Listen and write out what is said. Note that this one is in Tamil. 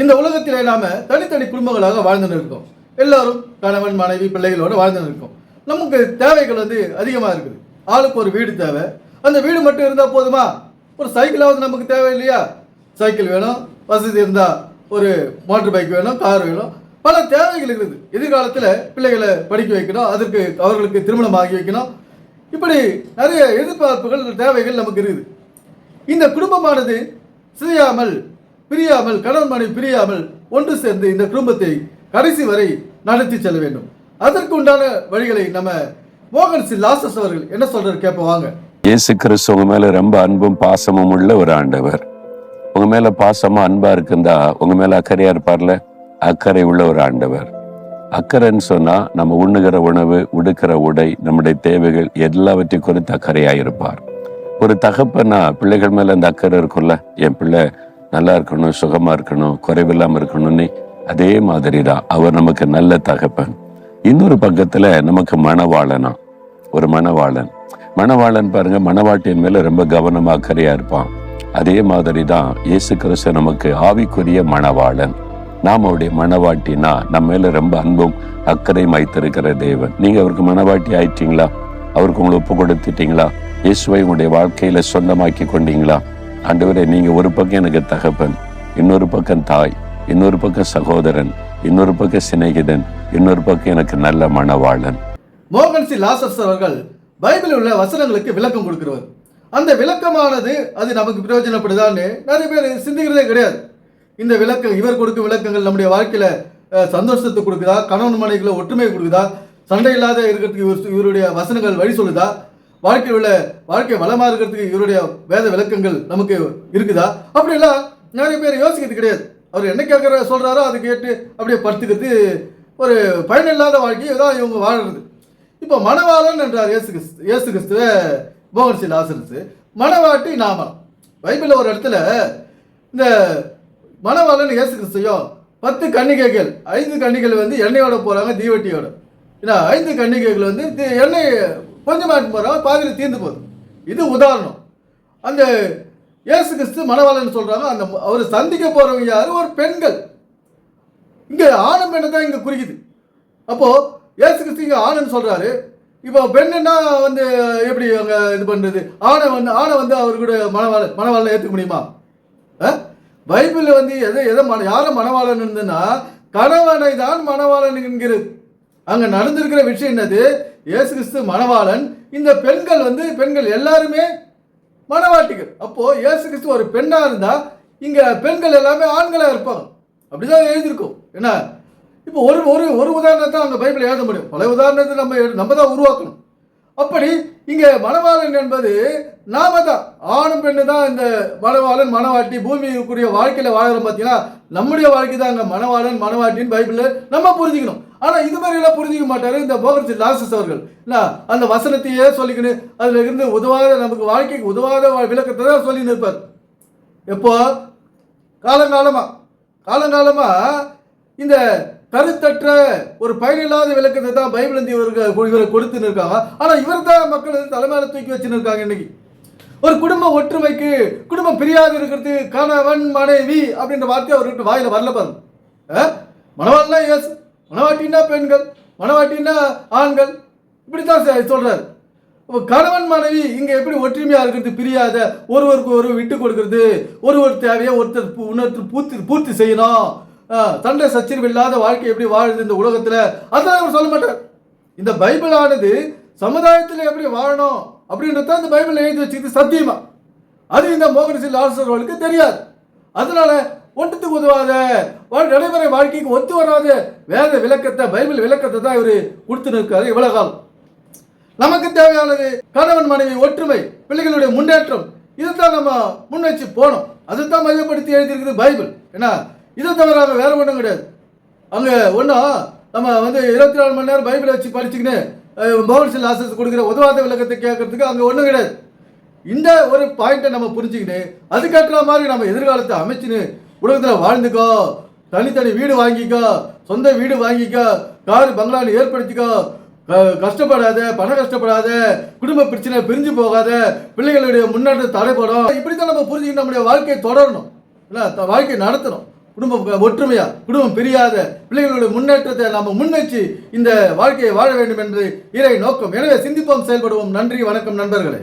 இந்த உலகத்திலே நாம தனித்தனி குடும்பங்களாக வாழ்ந்துன்னு இருக்கோம். எல்லாரும் கணவன் மனைவி பிள்ளைகளோட வாழ்ந்துன்னு இருக்கோம். நமக்கு தேவைகள் வந்து அதிகமாக இருக்குது. ஆளுக்கு ஒரு வீடு தேவை. அந்த வீடு மட்டும் இருந்தால் போதுமா? ஒரு சைக்கிளாவது நமக்கு தேவை இல்லையா? சைக்கிள் வேணும். வசதி இருந்தால் ஒரு மோட்டர் பைக் வேணும் கார் வேணும். பல தேவைகள் இருக்குது. எதிர்காலத்தில் பிள்ளைகளை படிக்க வைக்கணும். அதற்கு அவர்களுக்கு திருமணம் ஆகி வைக்கணும். இப்படி நிறைய எதிர்பார்ப்புகள் தேவைகள் நமக்கு இருக்குது. இந்த குடும்பமானது சிதையாமல் பிரியாமல் கணவன் மனைவி பிரியாமல் ஒன்று சேர்ந்து இந்த குடும்பத்தை கடைசி வரை நடத்தி செல்ல வேண்டும். அதற்கு உண்டான வழிகளை நம்ம மோகன் சி. லாசஸ் அவர்கள் என்ன சொல்றாரு கேட்போம் வாங்க. இயேசு கிறிஸ்து உங்க மேல ரொம்ப அன்பும் பாசமும் உள்ள ஒரு ஆண்டவர். உங்க மேல பாசமா அன்பா இருக்குந்தா உங்க மேல அக்கறையா இருப்பார்ல? அக்கறை உள்ள ஒரு ஆண்டவர். அக்கறைன்னு சொன்னா நம்ம உண்ணுகிற உணவு உடுக்கிற உடை நம்முடைய தேவைகள் எல்லாவற்றையும் குறித்து அக்கறையா இருப்பார். ஒரு தகப்பனா பிள்ளைகள் மேல அந்த அக்கறை இருக்கும்ல? என் பிள்ளை நல்லா இருக்கணும் சுகமா இருக்கணும் குறைவில்லாம இருக்கணும்னு அதே மாதிரி தான் அவர் நமக்கு நல்ல தகப்பன். இன்னொரு பக்கத்துல நமக்கு மணவாளனா ஒரு மணவாளன். மணவாளன் பாருங்க மணவாட்டியின் மேல ரொம்ப கவனமா அக்கறையாக இருப்பான். அதே மாதிரி தான் இயேசு கிறிஸ்து நமக்கு ஆவிக்குரிய மணவாளன். நாம் அவருடைய மணவாட்டினா நம்ம மேல ரொம்ப அன்பும் அக்கறையும் வைத்திருக்கிற தேவன். நீங்க அவருக்கு மணவாட்டி ஆயிட்டீங்களா? அவருக்கு உங்களை ஒப்பு கொடுத்துட்டீங்களா இயேசுவை உங்களுடைய வாழ்க்கையில சொந்தமாக்கி கொண்டீங்களா? ஆண்டவரே நீங்கள் ஒரு பக்கம் எனக்கு தகப்பன் இன்னொரு பக்கம் தாய் இன்னொரு பக்கம் சகோதரன் இன்னொரு பக்கம் சிநேகிதன் இன்னொரு பக்கம் எனக்கு நல்ல மணவாளன். மோகன் சி. லாசஸ் அவர்கள் பைபிளில் உள்ள வசனங்களுக்கு விளக்கம் கொடுக்கிறவர். அந்த விளக்கமானது அது நமக்கு பிரயோஜனப்படுதான்னு நிறைய பேர் சிந்திக்கிறதே கிடையாது. இந்த விளக்கம் இவர் கொடுக்கும் விளக்கங்கள் நம்முடைய வாழ்க்கையில் சந்தோஷத்தை கொடுக்குதா? கணவன் மனைவிகளை ஒற்றுமை கொடுக்குதா? சண்டை இல்லாத இருக்கிறதுக்கு இவர் இவருடைய வசனங்கள் வழி சொல்லுதா? வாழ்க்கையில் உள்ள வாழ்க்கை வளமாக இருக்கிறதுக்கு இவருடைய வேத விளக்கங்கள் நமக்கு இருக்குதா? அப்படிலாம் நிறைய பேர் யோசிக்கிறது கிடையாது. அவர் என்ன கேட்குற சொல்கிறாரோ அதை கேட்டு அப்படியே படுத்துக்கிறது ஒரு பயனில்லாத வாழ்க்கையை தான் இவங்க வாழறது. இப்போ மணவாளன் என்றார் இயேசு கிறிஸ்து இயேசு கிறிஸ்துவ மோகன்சி லாசரஸ் மணவாட்டி நாமலம் பைபிளில் ஒரு இடத்துல இந்த மணவாளன் இயேசு கிறிஸ்தையும் பத்து கன்னிகைகள் ஐந்து கன்னிகள் வந்து எண்ணெயோட போகிறாங்க தீவட்டியோட. ஏன்னா ஐந்து கன்னிகைகள் வந்து தி- எண்ணெய் கொஞ்சமாக போகிறாங்க பாதியில் தீர்ந்து போகுது. இது உதாரணம். அந்த இயேசு கிறிஸ்து மணவாளன்னு சொல்கிறாங்க அந்த அவர் சந்திக்க போகிறவங்க யார்? ஒரு பெண்கள். இங்கே ஆணும் பெண்ணை தான் இங்கே குறிக்குது அப்போது இயேசு கிறிஸ்து இங்கே ஆணுன்னு சொல்கிறாரு இப்போ பெண்ணுன்னா வந்து எப்படி அங்கே இது பண்ணுறது ஆணை வந்து ஆணை வந்து அவர் கூட மணவாளன் மணவாளனை ஏற்றுக்க முடியுமா? ஆ? பைபிளில் வந்து எதை எதை மன யாரை மணவாளன் இருந்ததுன்னா கணவனை தான் மணவாளன் என்கிறது. அங்கே நடந்திருக்கிற விஷயம் என்னது? இயேசு கிறிஸ்து மணவாளன் இந்த பெண்கள் வந்து பெண்கள் எல்லாருமே மணவாட்டிகள். அப்போ இயேசு கிறிஸ்து ஒரு பெண்ணா இருந்தா இங்க பெண்கள் எல்லாமே ஆண்களா இருப்பாங்க. அப்படிதான் எழுதியிருக்கும். என்ன? இப்போ ஒரு ஒரு ஒரு உதாரணத்தை அந்த பைபிள் எழுத முடியும். பல உதாரணத்தை நம்ம நம்ம தான் உருவாக்கணும். அப்படி இங்கே மணவாளன் என்பது நாம தான் ஆணும் பெண்ணு தான் இந்த மணவாளன் மணவாட்டி பூமிக்குரிய வாழ்க்கையில் வாழ்கிறோம் பார்த்தீங்கன்னா நம்முடைய வாழ்க்கை தான் அங்கே மணவாளன் மணவாட்டின்னு பைபிளில் நம்ம புரிஞ்சுக்கணும். ஆனால் இது மாதிரி எல்லாம் மாட்டார் இந்த போகர்ஜி லாசஸ் அவர்கள். என்ன அந்த வசனத்தையே சொல்லிக்கணும் அதில் இருந்து உதவாத நமக்கு வாழ்க்கைக்கு உதவாத விளக்கத்தை தான் சொல்லி நிற்பார் எப்போ? காலங்காலமாக காலங்காலமாக இந்த கருத்தற்ற ஒரு பயனில்லாத விளக்கத்தை தான் பைபிள் வந்து இவருக்கு இவரை கொடுத்துன்னு இருக்காங்க. ஆனால் இவர் தான் மக்கள் வந்து தலைமையில தூக்கி வச்சுன்னு இருக்காங்க இன்னைக்கு. ஒரு குடும்ப ஒற்றுமைக்கு குடும்பம் பிரியாது இருக்கிறது கணவன் மனைவி அப்படின்ற வார்த்தை அவர்கிட்ட வாயில வரல பாருங்க. மனவாள்னா எஸ் மணவாட்டின்னா பெண்கள் மனவாட்டின்னா ஆண்கள். இப்படித்தான் தான் சொல்றாரு. கணவன் மனைவி இங்க எப்படி ஒற்றுமையா இருக்கிறது பிரியாத ஒருவருக்கு ஒரு விட்டு கொடுக்கிறது ஒருவர் தேவையை ஒருத்தர் பூ- இன்னொருத்தர் பூர்த்தி பூர்த்தி செய்யணும். சண்டை சச்சரிவு இல்லாத வாழ்க்கை எப்படி வாழுது இந்த உலகத்தில்? அதெல்லாம் அவர் சொல்ல மாட்டார். இந்த பைபிள் ஆனது சமுதாயத்தில் எப்படி வாழணும் அப்படின்றத இந்த பைபிள் எழுதி வச்சுக்கிது சத்தியமா. அது இந்த மோகன் சில் ஆசிரியர்களுக்கு தெரியாது. அதனால ஒன்றுத்துக்கு உதவாத நடைமுறை வாழ்க்கைக்கு ஒத்து வராத வேத விளக்கத்தை பைபிள் விளக்கத்தை தான் இவர் கொடுத்துன்னு இருக்காரு இவ்வளவு காலம். நமக்கு தேவையானது கணவன் மனைவி ஒற்றுமை பிள்ளைகளுடைய முன்னேற்றம். இதுதான் நம்ம முன் வச்சு போனோம். அதைத்தான் மையப்படுத்தி எழுதியிருக்குது பைபிள். ஏன்னா இதை தவிர அங்க வேற ஒன்றும் கிடையாது. அங்கே ஒன்றும் நம்ம வந்து இருபத்தி நாலு மணி நேரம் பைபிளை வச்சு படிச்சுக்கின்னு மோகன் லாசஸ் கொடுக்குற உதவாத விளக்கத்தை கேட்கறதுக்கு அங்கே ஒன்றும் கிடையாது. இந்த ஒரு பாயிண்ட்டை நம்ம புரிஞ்சுக்கின்னு அதுக்கேற்ற மாதிரி நம்ம எதிர்காலத்தை அமைச்சுன்னு உலகத்தில் வாழ்ந்துக்கோ தனித்தனி வீடு வாங்கிக்கோ சொந்த வீடு வாங்கிக்கோ கார் பங்களான்னு ஏற்படுத்திக்கோ க- கஷ்டப்படாத பணம் கஷ்டப்படாத குடும்ப பிரச்சனை பிரிஞ்சு போகாத பிள்ளைகளுடைய முன்னேற்றம் தடைப்படும். இப்படி தான் நம்ம புரிஞ்சுக்கிட்டு நம்முடைய வாழ்க்கையை தொடரணும். இல்லை வாழ்க்கையை நடத்தணும். குடும்பம் ஒற்றுமையா குடும்பம் பிரியாத பிள்ளைகளுடைய முன்னேற்றத்தை நாம முன்னெச்சு இந்த வாழ்க்கையை வாழ வேண்டும் என்று இறை நோக்கம். எனவே சிந்திப்போம் செயல்படுவோம். நன்றி வணக்கம் நண்பர்களே.